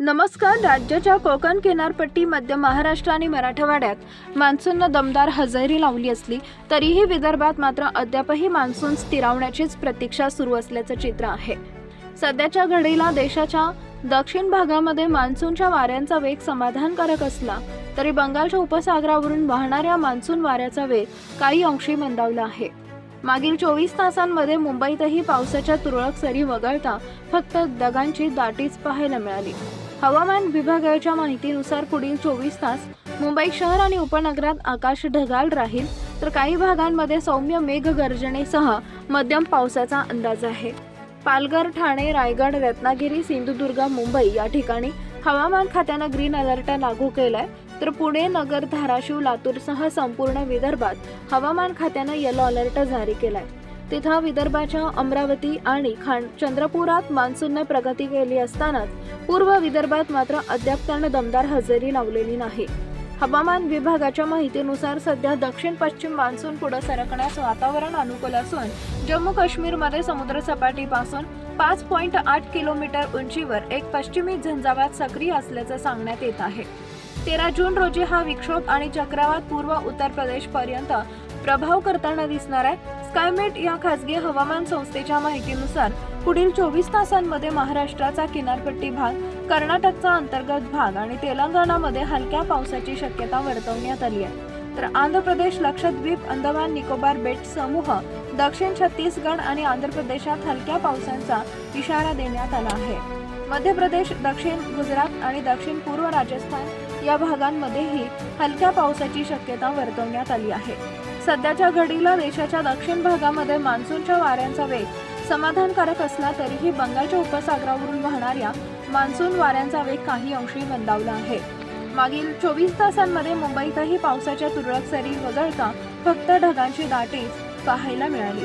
नमस्कार राज्याच्या कोकण किनारपट्टी मध्य महाराष्ट्र आणि मराठवाड्यात मान्सूननं दमदार हजेरी लावली असली तरीही विदर्भात मात्र अद्यापही मान्सून स्थिरावण्याचीच प्रतीक्षा सुरू असल्याचं चित्र आहे. सध्याच्या घडीला देशाच्या दक्षिण भागामध्ये मान्सूनच्या वाऱ्यांचा वेग समाधानकारक असला तरी बंगालच्या उपसागरावरून वाहणाऱ्या मान्सून वाऱ्याचा वेग काही अंशी मंदावला आहे. मागील चोवीस तासांमध्ये मुंबईतही पावसाच्या तुरळक सरी वगळता फक्त दगांची दाटीच पाहायला मिळाली. हवामान विभागाच्या माहितीनुसार पुढील चोवीस तास मुंबई शहर आणि उपनगरात आकाश ढगाळ राहील. तर काही भागांमध्ये सौम्य मेघगर्जनेसह मध्यम पावसाचा अंदाज आहे. पालघर ठाणे रायगड रत्नागिरी सिंधुदुर्ग मुंबई या ठिकाणी हवामान खात्यानं ग्रीन अलर्ट लागू केलाय. तर पुणे नगर धाराशिव लातूरसह संपूर्ण विदर्भात हवामान खात्यानं येलो अलर्ट जारी केलाय. तिथं विदर्भाच्या अमरावती आणि खांड चंद्रपुरात मान्सूनने प्रगती केली असतानाच पूर्व विदर्भात मात्र अद्याप त्यानं दमदार हजेरी लावलेली नाही. हवामान विभागाच्या माहितीनुसार सध्या दक्षिण पश्चिम मान्सून पुढे सरकण्यास वातावरण अनुकूल असून जम्मू काश्मीरमध्ये समुद्रसपाटीपासून पाच पॉईंट आठ किलोमीटर उंचीवर एक पश्चिमी झंझावात सक्रिय असल्याचं सांगण्यात येत आहे. तेरा जून रोजी हा विक्षोभ आणि चक्रवात पूर्व उत्तर प्रदेश पर्यंत प्रभाव करताना दिसणार आहे. स्कायमेट या खासगी हवामान संस्थेच्या माहितीनुसार पुढील चोवीस तासांमध्ये महाराष्ट्राचा किनारपट्टी भाग कर्नाटकचा अंतर्गत भाग आणि तेलंगणामध्ये हलक्या पावसाची शक्यता वर्तवण्यात आली आहे. तर आंध्र प्रदेश लक्षद्वीप अंदमान निकोबार बेट समूह दक्षिण छत्तीसगड आणि आंध्र प्रदेशात हलक्या पावसाचा इशारा देण्यात आला आहे. मध्य प्रदेश दक्षिण गुजरात आणि दक्षिण पूर्व राजस्थान या भागांमध्येही हलक्या पावसाची शक्यता वर्तवण्यात आली आहे. सध्याच्या घडीला देशाच्या दक्षिण भागामध्ये मान्सूनच्या वाऱ्यांचा वेग समाधानकारक असला तरीही बंगालच्या उपसागरावरून वाहणाऱ्या मान्सून वाऱ्यांचा वेग काही अंशी मंदावला आहे. मागील चोवीस तासांमध्ये मुंबईतही पावसाच्या तुरळक सरी वगळता फक्त ढगांची दाटीच पाहायला मिळाली.